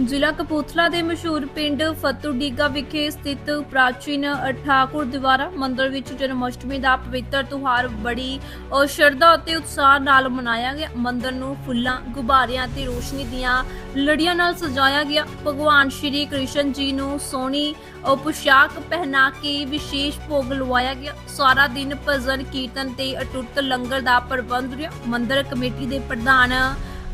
ਜ਼ਿਲ੍ਹਾ ਕਪੂਥਲਾ ਦੇ ਮਸ਼ਹੂਰ ਪਿੰਡ ਫਤੂਡੀਗਾ ਵਿਖੇ ਸਥਿਤ ਪ੍ਰਾਚੀਨ ਠਾਕੁਰ ਦੀਵਾਰਾ ਮੰਦਿਰ ਵਿੱਚ ਜਨਮਸ਼ਟਮੀ ਦਾ ਪਵਿੱਤਰ ਤਿਉਹਾਰ ਬੜੀ ਸ਼ਰਧਾ ਅਤੇ ਉਤਸ਼ਾਹ ਨਾਲ ਮਨਾਇਆ ਗਿਆ। ਮੰਦਿਰ ਨੂੰ ਫੁੱਲਾਂ, ਗੁਬਾਰਿਆਂ ਤੇ ਰੋਸ਼ਨੀ ਦੀਆਂ ਲੜੀਆਂ ਨਾਲ ਸਜਾਇਆ ਗਿਆ। ਭਗਵਾਨ ਸ਼੍ਰੀ ਕ੍ਰਿਸ਼ਨ ਜੀ ਨੂੰ ਸੋਹਣੀ ਪੁਸ਼ਾਕ ਪਹਿਨਾ ਕੇ ਵਿਸ਼ੇਸ਼ ਭੋਗ ਲਵਾਇਆ ਗਿਆ। ਸਾਰਾ ਦਿਨ ਭਜਨ, ਕੀਰਤਨ ਤੇ ਅਟੁੱਟ ਲੰਗਰ ਦਾ ਪ੍ਰਬੰਧ ਰਿਹਾ। ਮੰਦਿਰ ਕਮੇਟੀ ਦੇ ਪ੍ਰਧਾਨ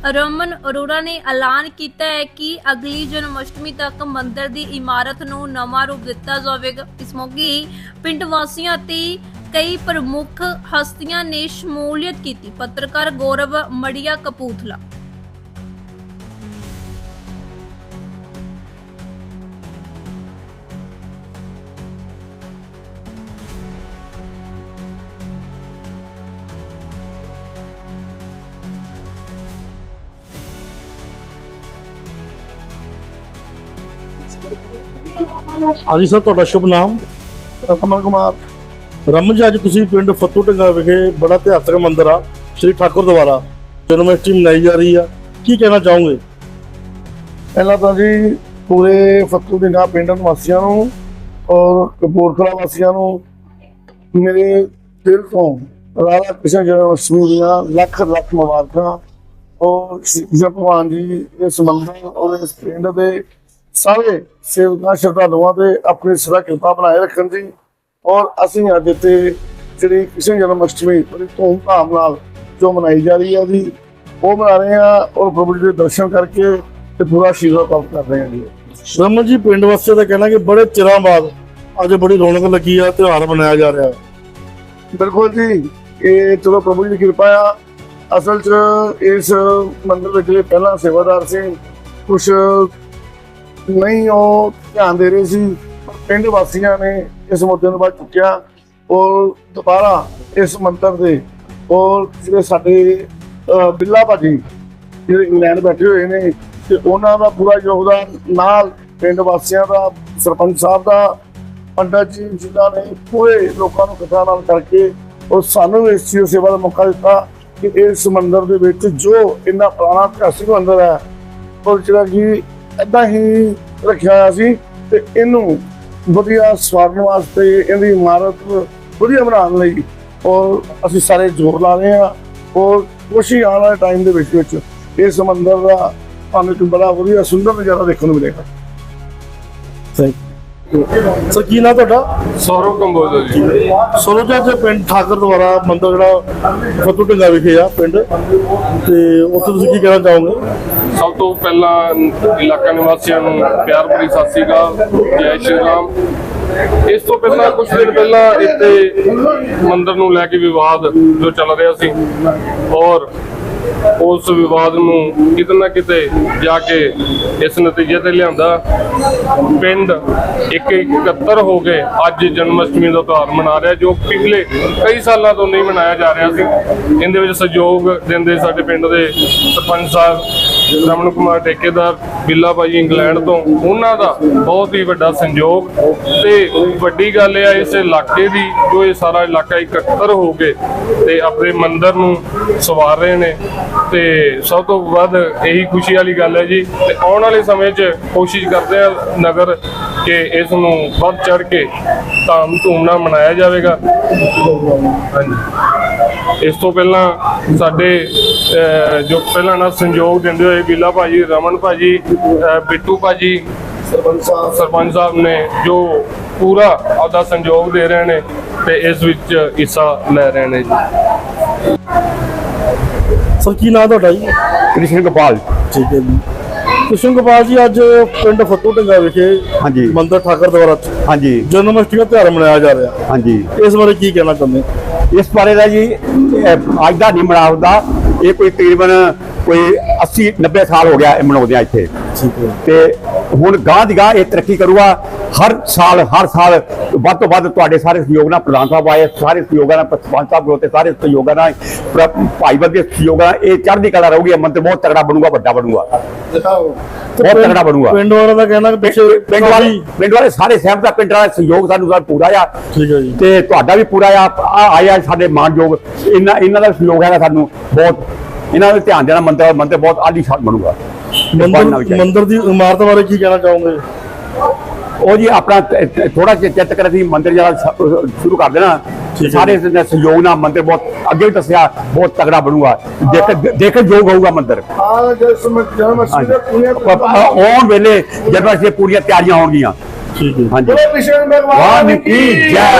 ਰਮਨ ਅਰੋੜਾ ਨੇ ਐਲਾਨ ਕੀਤਾ ਹੈ ਕਿ ਅਗਲੀ ਜਨਮ ਅਸ਼ਟਮੀ ਤੱਕ ਮੰਦਿਰ ਦੀ ਇਮਾਰਤ ਨੂੰ ਨਵਾਂ ਰੂਪ ਦਿੱਤਾ ਜਾਵੇਗਾ। ਇਸ ਮੌਕੇ ਪਿੰਡ ਵਾਸੀਆਂ ਤੇ ਕਈ ਪ੍ਰਮੁੱਖ ਹਸਤੀਆਂ ਨੇ ਸ਼ਮੂਲੀਅਤ ਕੀਤੀ। ਪੱਤਰਕਾਰ ਗੌਰਵ ਮੜੀਆ ਕਪੂਥਲਾ ਹਾਂਜੀ ਸਰ ਤੁਹਾਡਾ ਸ਼ੁਭ ਨਾਮ? ਕਮਲ ਕੁਮਾਰ। ਰਮਨ ਜੀ ਅੱਜ ਤੁਸੀਂ ਪਿੰਡ ਫੱਤੂ ਢੰਗਾ ਵਿਖੇ ਬੜਾ ਇਤਿਹਾਸਕ ਮੰਦਿਰ ਆ ਸ੍ਰੀ ਠਾਕੁਰ ਦਵਾਰਾ ਜਨਮ ਅਸ਼ਟਮੀ ਮਨਾਈ ਜਾ ਰਹੀ ਆ ਕੀ ਕਹਿਣਾ ਚਾਹੋਗੇ? ਪਹਿਲਾਂ ਤਾਂ ਜੀ ਪੂਰੇ ਫੱਤੂ ਦੇ ਗਾ ਪਿੰਡ ਨਿਵਾਸੀਆਂ ਨੂੰ ਔਰ ਕਪੂਰਥਲਾ ਵਾਸੀਆਂ ਨੂੰ ਮੇਰੇ ਦਿਲ ਤੋਂ ਰਾਧਾ ਕ੍ਰਿਸ਼ਨ ਜਨਮ ਅਸ਼ਟਮੀ ਦੀਆਂ ਲੱਖ ਲੱਖ ਮੁਬਾਰਕਾਂ। ਔਰ ਸ਼੍ਰੀ ਭਗਵਾਨ ਜੀ ਇਸ ਮੰਦਰ ਔਰ ਇਸ ਪਿੰਡ ਦੇ ਸਾਰੇ ਸੇਵਕਾਂ, ਸ਼ਰਧਾਲੂਆਂ ਤੇ ਆਪਣੀ ਸਦਾ ਕਿਰਪਾ ਬਣਾਏ ਰੱਖਣ ਜੀ ਔਰ ਅਸੀਂ ਅੱਜ ਇੱਥੇ ਜਿਹੜੀ ਕ੍ਰਿਸ਼ਨ ਜਨਮ ਅਸ਼ਟਮੀ ਬੜੀ ਧੂਮਧਾਮ ਨਾਲ ਜੋ ਮਨਾਈ ਜਾ ਰਹੀ ਹੈ ਜੀ, ਉਹ ਮਨਾ ਰਹੇ ਆ ਔਰ ਪ੍ਰਭੂ ਜੀ ਦੇ ਦਰਸ਼ਨ ਕਰਕੇ ਤੇ ਪੂਰਾ ਆਸ਼ੀਰਵਾਦ ਪ੍ਰਾਪਤ ਕਰ ਰਹੇ ਹਾਂ ਜੀ। ਰਮਨ ਜੀ, ਪਿੰਡ ਵਾਸੀਆਂ ਦਾ ਕਹਿਣਾ ਕਿ ਬੜੇ ਚਿਰਾਂ ਬਾਅਦ ਅੱਜ ਬੜੀ ਰੌਣਕ ਲੱਗੀ ਆ, ਤਿਉਹਾਰ ਮਨਾਇਆ ਜਾ ਰਿਹਾ ਬਿਲਕੁਲ ਜੀ, ਇਹ ਚਲੋ ਪ੍ਰਭੂ ਜੀ ਦੀ ਕਿਰਪਾ ਆ। ਅਸਲ 'ਚ ਇਸ ਮੰਦਿਰ ਵਿੱਚ ਪਹਿਲਾਂ ਸੇਵਾਦਾਰ ਸੀ ਕੁਝ ਨਹੀਂ, ਉਹ ਧਿਆਨ ਦੇ ਰਹੇ ਸੀ। ਪਿੰਡ ਵਾਸੀਆਂ ਨੇ ਇਸ ਮੁੱਦੇ ਨੂੰ ਬਾਅਦ ਚੁੱਕਿਆ ਔਰ ਦੁਬਾਰਾ ਇਸ ਮੰਦਿਰ ਦੇ ਔਰ ਜਿਹੜੇ ਸਾਡੇ ਬਿੱਲਾ ਭਾਜੀ ਜਿਹੜੇ ਇੰਗਲੈਂਡ ਬੈਠੇ ਹੋਏ ਨੇ ਤੇ ਉਹਨਾਂ ਦਾ ਪੂਰਾ ਯੋਗਦਾਨ ਨਾਲ ਪਿੰਡ ਵਾਸੀਆਂ ਦਾ, ਸਰਪੰਚ ਸਾਹਿਬ ਦਾ, ਪੰਡਤ ਜੀ ਜਿਨ੍ਹਾਂ ਨੇ ਪੂਰੇ ਲੋਕਾਂ ਨੂੰ ਇਕੱਠਾ ਨਾਲ ਕਰਕੇ ਔਰ ਸਾਨੂੰ ਇਸ ਚੀਜ਼ ਸੇਵਾ ਦਾ ਮੌਕਾ ਦਿੱਤਾ ਕਿ ਇਸ ਮੰਦਰ ਦੇ ਵਿੱਚ ਜੋ ਇੰਨਾ ਪੁਰਾਣਾ ਇਤਿਹਾਸਿਕ ਮੰਦਰ ਹੈ, ਉਹ ਜਿਹੜਾ ਕਿ ਏਦਾਂ ਹੀ ਰੱਖਿਆ ਹੋਇਆ ਸੀ ਤੇ ਇਹਨੂੰ ਵਧੀਆ ਸਵਾਰਨ ਵਾਸਤੇ ਇਹਦੀ ਇਮਾਰਤ ਵਧੀਆ ਬਣਾਉਣ ਲਈ ਔਰ ਅਸੀਂ ਸਾਰੇ ਜ਼ੋਰ ਲਾ ਰਹੇ ਹਾਂ ਔਰ ਕੋਸ਼ਿਸ਼ ਆਉਣ ਵਾਲੇ ਟਾਈਮ ਦੇ ਵਿੱਚ ਵਿੱਚ ਇਸ ਮੰਦਿਰ ਦਾ ਤੁਹਾਨੂੰ ਇੱਕ ਬੜਾ ਵਧੀਆ ਸੁੰਦਰ ਨਜ਼ਾਰਾ ਦੇਖਣ ਨੂੰ ਮਿਲੇਗਾ। ਸਰ ਕੀ ਨਾਮ ਤੁਹਾਡਾ? ਸੌਰਵ ਕੰਬੋਜ ਜੀ। ਸੋਲੋ ਜੀ ਅੱਜ ਪਿੰਡ ਠਾਕੁਰ ਦਵਾਰਾ ਮੰਦਿਰ ਜਿਹੜਾ ਫੱਤੂ ਢੰਗਾ ਵਿਖੇ ਆ ਪਿੰਡ। ਤੇ ਉੱਥੇ ਤੁਸੀਂ ਕੀ ਕਹਿਣਾ ਚਾਹੋਗੇ? ਸਭ ਤੋਂ ਪਹਿਲਾਂ ਇਲਾਕਾ ਨਿਵਾਸੀਆਂ ਨੂੰ ਪਿਆਰ ਭਰੀ ਸਤਿ ਸ੍ਰੀ ਅਕਾਲ, ਜੈ ਸ਼੍ਰੀ ਰਾਮ। ਇਸ ਤੋਂ ਪਹਿਲਾਂ ਕੁਝ ਦਿਨ ਪਹਿਲਾਂ ਇੱਥੇ ਮੰਦਰ ਨੂੰ ਲੈ ਕੇ ਵਿਵਾਦ ਜੋ ਚੱਲ ਰਿਹਾ ਸੀ ਔਰ ਉਸ ਵਿਵਾਦ ਨੂੰ ਕਿਤੇ ਨਾ ਕਿਤੇ ਜਾ ਕੇ ਇਸ ਨਤੀਜੇ ਤੇ ਲਿਆਂਦਾ। ਪਿੰਡ ਇੱਕ ਇਕੱਤਰ ਹੋ ਕੇ ਅੱਜ ਜਨਮ ਅਸ਼ਟਮੀ ਦਾ ਤਿਉਹਾਰ ਮਨਾ ਰਿਹਾ, ਜੋ ਪਿਛਲੇ ਕਈ ਸਾਲਾਂ ਤੋਂ ਨਹੀਂ ਮਨਾਇਆ ਜਾ ਰਿਹਾ ਸੀ। ਇਹਦੇ ਵਿੱਚ ਸਹਿਯੋਗ ਦਿੰਦੇ ਸਾਡੇ ਪਿੰਡ ਦੇ ਸਰਪੰਚ ਸਾਹਿਬ ਰਮਨ ਕੁਮਾਰ ਠੇਕੇਦਾਰ, ਬਿੱਲਾ ਭਾਈ ਇੰਗਲੈਂਡ ਤੋਂ, ਉਹਨਾਂ ਦਾ ਬਹੁਤ ਹੀ ਵੱਡਾ ਸੰਯੋਗ। ਤੇ ਵੱਡੀ ਗੱਲ ਇਹ ਆ, ਇਸ ਇਲਾਕੇ ਦੀ ਜੋ ਇਹ ਸਾਰਾ ਇਲਾਕਾ ਇਕੱਤਰ ਹੋ ਕੇ ਤੇ ਆਪਣੇ ਮੰਦਰ ਨੂੰ ਸਵਾਰ ਰਹੇ ਨੇ। ਤੇ ਸਭ ਤੋਂ ਵੱਧ ਇਹੀ ਖੁਸ਼ੀ ਵਾਲੀ ਗੱਲ ਹੈ ਜੀ, ਤੇ ਆਉਣ ਵਾਲੇ ਸਮੇਂ 'ਚ ਕੋਸ਼ਿਸ਼ ਕਰਦੇ ਆ ਨਗਰ ਕਿ ਇਸ ਨੂੰ ਵੱਧ ਚੜ ਕੇ ਧਾਮ ਧੂਮ ਨਾਲ ਮਨਾਇਆ ਜਾਵੇਗਾ। ਹਾਂਜੀ। ਇਸ ਤੋਂ ਪਹਿਲਾਂ ਸਾਡੇ ਜੋ ਪਹਿਲਾਂ ਨਾਲ ਸੰਯੋਗ ਦਿੰਦੇ ਹੋਏ ਬਿੱਲਾ ਭਾਜੀ ਰਮਨ ਭਾਜੀ ਬਿੱਟੂ ਭਾਜੀ ਸਰਪੰਚ ਸਾਹਿਬ। ਸਰਪੰਚ ਸਾਹਿਬ ਨੇ ਜੋ ਪੂਰਾ ਆਪਦਾ ਸੰਯੋਗ ਦੇ ਰਹੇ ਨੇ ਤੇ ਇਸ ਵਿੱਚ ਹਿੱਸਾ ਲੈ ਰਹੇ ਨੇ ਜੀ। ਸਰ ਕੀ ਨਾਮ ਤੁਹਾਡਾ ਜੀ? ਕ੍ਰਿਸ਼ਨ ਗੋਪਾਲ। ਠੀਕ ਹੈ ਜੀ। ਕ੍ਰਿਸ਼ਨ ਗੋਪਾਲ ਜੀ ਅੱਜ ਪਿੰਡ ਫੱਤੂ ਢੰਗਾ ਵਿਖੇ ਹਾਂਜੀ। ਮੰਦਿਰ ਠਾਕੁਰ ਦਵਾਰਾ ਚ ਹਾਂਜੀ। ਜਨਮ ਅਸ਼ਟਮੀ ਦਾ ਤਿਉਹਾਰ ਮਨਾਇਆ ਜਾ ਰਿਹਾ। ਹਾਂਜੀ। ਇਸ ਬਾਰੇ ਕੀ ਕਹਿਣਾ ਚਾਹੁੰਦੇ? ਇਸ ਬਾਰੇ ਦਾ ਜੀ ਅੱਜ ਦਾ ਨਹੀਂ ਮਨਾਉਂਦਾ ਇਹ ਕੋਈ ਤਕਰੀਬਨ ਕੋਈ 80 90 ਸਾਲ ਹੋ ਗਿਆ ਇਹ ਮਨਾਉਂਦੇ ਆ ਇੱਥੇ। ਠੀਕ ਹੈ। ਤੇ ਹੁਣ ਗਾਂ ਦੀ ਗਾਂ ਇਹ ਤਰੱਕੀ ਕਰੂਗਾ ਹਰ ਸਾਲ ਹਰ ਸਾਲ ਵੱਧ ਤੋਂ ਵੱਧ ਤੁਹਾਡੇ ਸਾਰੇ ਸਹਿਯੋਗ ਨਾਲ ਪ੍ਰਧਾਨ ਸਾਹਿਬ ਆਏ ਸਾਰੇ ਸਹਿਯੋਗਾਂ ਨਾਲ ਸਰਪੰਚ ਸਾਹਿਬ ਖਲੋਤੇ ਸਾਰੇ ਸਹਿਯੋਗਾਂ ਨਾਲ ਪ੍ਰ- ਭਾਈ ਬੰਦੇ ਸਹਿਯੋਗਾਂ ਨਾਲ ਇਹ ਚੜ੍ਹਦੀ ਕਲਾ ਰਹੂਗੀ ਇਹ ਮੰਤਰ ਬਹੁਤ ਤਗੜਾ ਬਣੂਗਾ ਵੱਡਾ ਬਣੂਗਾ। ਬਹੁਤ ਤਗੜਾ ਬਣੂਗਾ। ਪਿੰਡ ਵਾਲਿਆਂ ਦਾ ਕਹਿਣਾ ਕਿ ਪਿੱਛੇ ਪਿੰਡ ਵਾਲੇ ਪਿੰਡ ਵਾਲੇ ਸਾਰੇ ਸਹਿਮਤ ਆ ਪਿੰਡ ਵਾਲੇ ਸਹਿਯੋਗ ਸਾਨੂੰ ਦਾ ਪੂਰਾ ਆ। ਠੀਕ ਹੈ ਜੀ। ਤੇ ਤੁਹਾਡਾ ਵੀ ਪੂਰਾ ਆ ਆਇਆ ਸਾਡੇ ਮਾਨਯੋਗ ਇਹਨਾਂ ਇਹਨਾਂ ਦਾ ਸਹਿਯੋਗ ਹੈਗਾ ਸਾਨੂੰ ਬਹੁਤ। ਇਹਨਾਂ ਦਾ ਧਿਆਨ ਦੇਣਾ ਮੰਦਰ ਮੰਦਰ ਬਹੁਤ ਬਣੂਗਾ। ਵੀ ਮੰਦਿਰ ਚਾਹੀਦਾ। ਮੰਦਿਰ ਦੀ ਇਮਾਰਤ ਬਾਰੇ ਕੀ ਕਹਿਣਾ ਚਾਹੋਗੇ? ਉਹ ਜੀ ਆਪਣਾ ਥੋੜਾ ਜਿਹਾ ਚਿੱਤ ਕਰ ਅਸੀਂ ਮੰਦਿਰ ਜਿਹੜਾ ਸ਼ੁਰੂ ਕਰ ਦੇਣਾ। ਸਾਰੇ ਦੇ ਸਹਿਯੋਗ ਨਾਲ ਮੰਦਿਰ ਬਹੁਤ ਅੱਗੇ ਵੀ ਦੱਸਿਆ ਬਹੁਤ ਤਗੜਾ ਬਣੂਗਾ। ਦੇਖ ਯੋਗ ਹੋਊਗਾ ਮੰਦਿਰ। ਆਉਣ ਵੇਲੇ ਜਦੋਂ ਅਸੀਂ ਪੂਰੀਆਂ ਤਿਆਰੀਆਂ ਹੋਣਗੀਆਂ। ਠੀਕ ਹੈ ਹਾਂਜੀ। ਬੋਲੇ ਕ੍ਰਿਸ਼ਨ ਭਗਵਾਨ ਭਗਵਾਨ ਕੀ ਕੀ ਜੈ।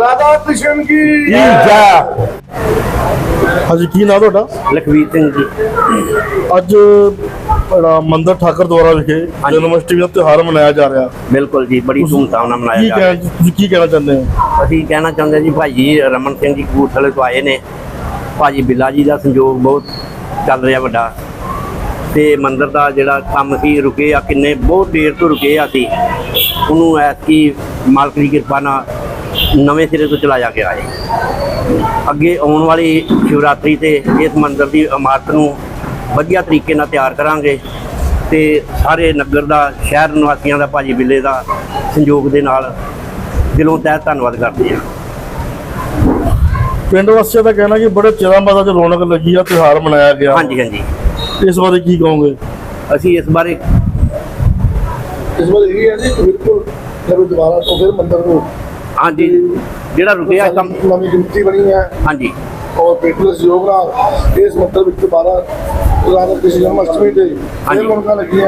ਰਾਧਾ ਕ੍ਰਿਸ਼ਨ ਕੀ ਜੀ। ਜੈ। ਹਾਂਜੀ ਕੀ ਨਾਮ ਤੁਹਾਡਾ? ਲਖਵੀਰ ਸਿੰਘ ਜੀ। ਅੱਜ ਜਿਹੜਾ ਮੰਦਿਰ ਠਾਕਰ ਦੁਆਰਾ ਵਿਖੇ ਜਨਮ ਅਸ਼ਟਮੀ ਦਾ ਤਿਉਹਾਰ ਮਨਾਇਆ ਜਾ ਰਿਹਾ। ਬਿਲਕੁਲ ਜੀ ਬੜੀ ਧੂਮਧਾਮ ਨਾਲ ਮਨਾਇਆ ਕੀ ਜਾ ਰਿਹਾ। ਤੁਸੀਂ ਕੀ ਕਹਿਣਾ ਚਾਹੁੰਦੇ ਹੋ? ਅਸੀਂ ਕਹਿਣਾ ਚਾਹੁੰਦੇ ਜੀ ਭਾਈ ਜੀ ਰਮਨ ਸਿੰਘ ਜੀ ਕਪੂਰਥਲੇ ਤੋਂ ਆਏ ਨੇ। ਭਾਜੀ ਬਿੱਲਾ ਜੀ ਦਾ ਸੰਯੋਗ ਬਹੁਤ ਚੱਲ ਰਿਹਾ ਵੱਡਾ। ਤੇ ਮੰਦਿਰ ਦਾ ਜਿਹੜਾ ਕੰਮ ਸੀ ਰੁਕੇ ਆ ਕਿੰਨੇ ਬਹੁਤ ਦੇਰ ਤੋਂ ਰੁਕੇ ਆ ਸੀ ਉਹਨੂੰ ਐਤਕੀ ਮਾਲਕ ਦੀ ਕਿਰਪਾ ਨਾਲ ਨਵੇਂ ਸਿਰੇ ਤੋਂ ਚਲਾਇਆ ਗਿਆ ਹੈ। ਅੱਗੇ ਆਉਣ ਵਾਲੀ ਸ਼ਿਵਰਾਤਰੀ ਤੇ ਇਸ ਮੰਦਿਰ ਦੀ ਇਮਾਰਤ ਨੂੰ ਵਧੀਆ ਤਰੀਕੇ ਨਾਲ ਤਿਆਰ ਕਰਾਂਗੇ ਤੇ ਸਾਰੇ ਨਗਰ ਦਾ ਸ਼ਹਿਰ ਨਿਵਾਸੀਆਂ ਦਾ ਭਾਜੀ ਬਿੱਲੇ ਦਾ ਸੰਯੋਗ ਦੇ ਨਾਲ ਦਿਲੋਂ ਤਹਿ ਧੰਨਵਾਦ ਕਰਦੇ ਹਾਂ। ਪਿੰਡ ਵਾਸੀਆਂ ਦਾ ਕਹਿਣਾ ਕਿ ਬੜੇ ਚਿਰਾਂ ਬਾਅਦ ਅੱਜ ਰੌਣਕ ਲੱਗੀ ਆ ਤਿਉਹਾਰ ਮਨਾਇਆ ਗਿਆ। ਹਾਂਜੀ ਹਾਂਜੀ। ਇਸ ਬਾਰੇ ਕੀ ਕਹੋਗੇ? ਅਸੀਂ ਇਸ ਬਾਰੇ ਇਸ ਵਾਰ ਇਹ ਹੈ ਜੀ ਕਿ ਬਿਲਕੁਲ ਜਦੋਂ ਦੁਬਾਰਾ ਤੋਂ ਫਿਰ ਮੰਦਿਰ ਨੂੰ ਹਾਂਜੀ ਜਿਹੜਾ ਰੁਕਿਆ ਕੰਮ ਨਵੀਂ ਗਿਣਤੀ ਬਣੀ ਹੈ। ਹਾਂਜੀ। ਔਰ ਬੇਟੂ ਸਹਿਯੋਗ ਨਾਲ ਇਸ ਮੰਦਿਰ ਵਿੱਚ ਦੁਬਾਰਾ ਰਾਧਾ ਕ੍ਰਿਸ਼ਨ ਜਨਮ ਅਸ਼ਟਮੀ ਫਿਰ ਹਾਂਜੀ। ਰੌਣਕਾਂ ਲੱਗੀਆਂ